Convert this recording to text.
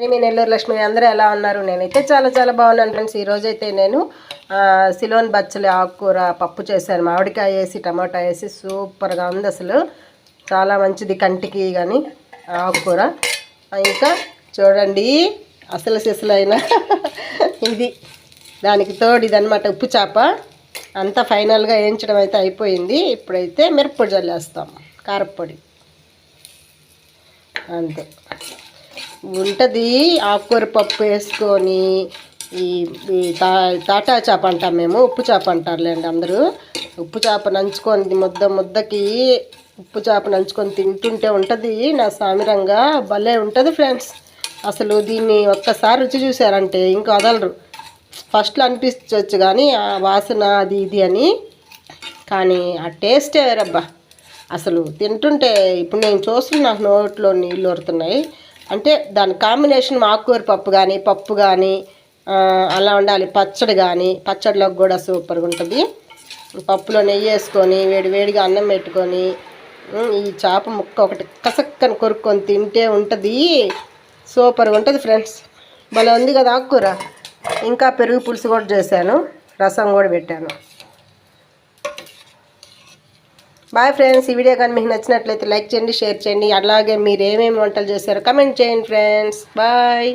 మీ నెల్లూరు లక్ష్మి అందరూ ఎలా ఉన్నారు? నేనైతే చాలా చాలా బాగున్నాను ఫ్రెండ్స్ ఈరోజు అయితే నేను సిలోన్ బచ్చలి ఆకుకూర పప్పు చేశాను. మామిడికాయ వేసి టమాటా వేసి సూపర్గా ఉంది అసలు. చాలా మంచిది కంటికి కానీ ఆకుకూర. ఇంకా చూడండి అసలు సిసలైన ఇది. దానికి తోడు ఇదనమాట ఉప్పు చేప. అంతా ఫైనల్గా వేయించడం అయితే అయిపోయింది. ఇప్పుడైతే మిరప్పొడి జల్లేస్తాం కారప్పొడి. అంతే. ఉంటుంది. ఆకుకూర పప్పు వేసుకొని ఈ ఈ తా తాటా చేప అంటాం మేము ఉప్పు చేప అంటారులేండి అందరూ. ఉప్పు చేప నంచుకొని ముద్ద ముద్దకి ఉప్పు చేప నంచుకొని తింటుంటే ఉంటుంది. నా సామిరంగా భలే ఉంటుంది ఫ్రెండ్స్. అసలు దీన్ని ఒక్కసారి రుచి చూసారంటే ఇంకా వదలరు. ఫస్ట్లో అనిపించవచ్చు కానీ ఆ వాసన అది ఇది అని. కానీ ఆ టేస్టే వేరబ్బా. అసలు తింటుంటే ఇప్పుడు నేను చూస్తున్నా నోట్లో నీళ్ళు వరుతున్నాయి. అంటే దాని కాంబినేషన్ ఆకుకూర పప్పు కానీ పప్పు కానీ అలా ఉండాలి. పచ్చడి కానీ పచ్చడిలోకి కూడా సూపర్గా ఉంటుంది. పప్పులో నెయ్యి వేసుకొని వేడి వేడిగా అన్నం పెట్టుకొని ఈ చేప ముక్క ఒకటి కసక్కని కొరుక్కొని తింటే ఉంటుంది. సూపర్గా ఉంటుంది ఫ్రెండ్స్ భలే ఉంది కదా ఆకుకూర. ఇంకా పెరుగు పులుసు కూడా చేశాను. రసం కూడా పెట్టాను. బాయ్ ఫ్రెండ్స్ ఈ వీడియో కానీ మీకు నచ్చినట్లయితే లైక్ చేయండి షేర్ చేయండి. అలాగే మీరు ఏమేమి వంటలు చేశారో కమెంట్ చేయండి ఫ్రెండ్స్ బాయ్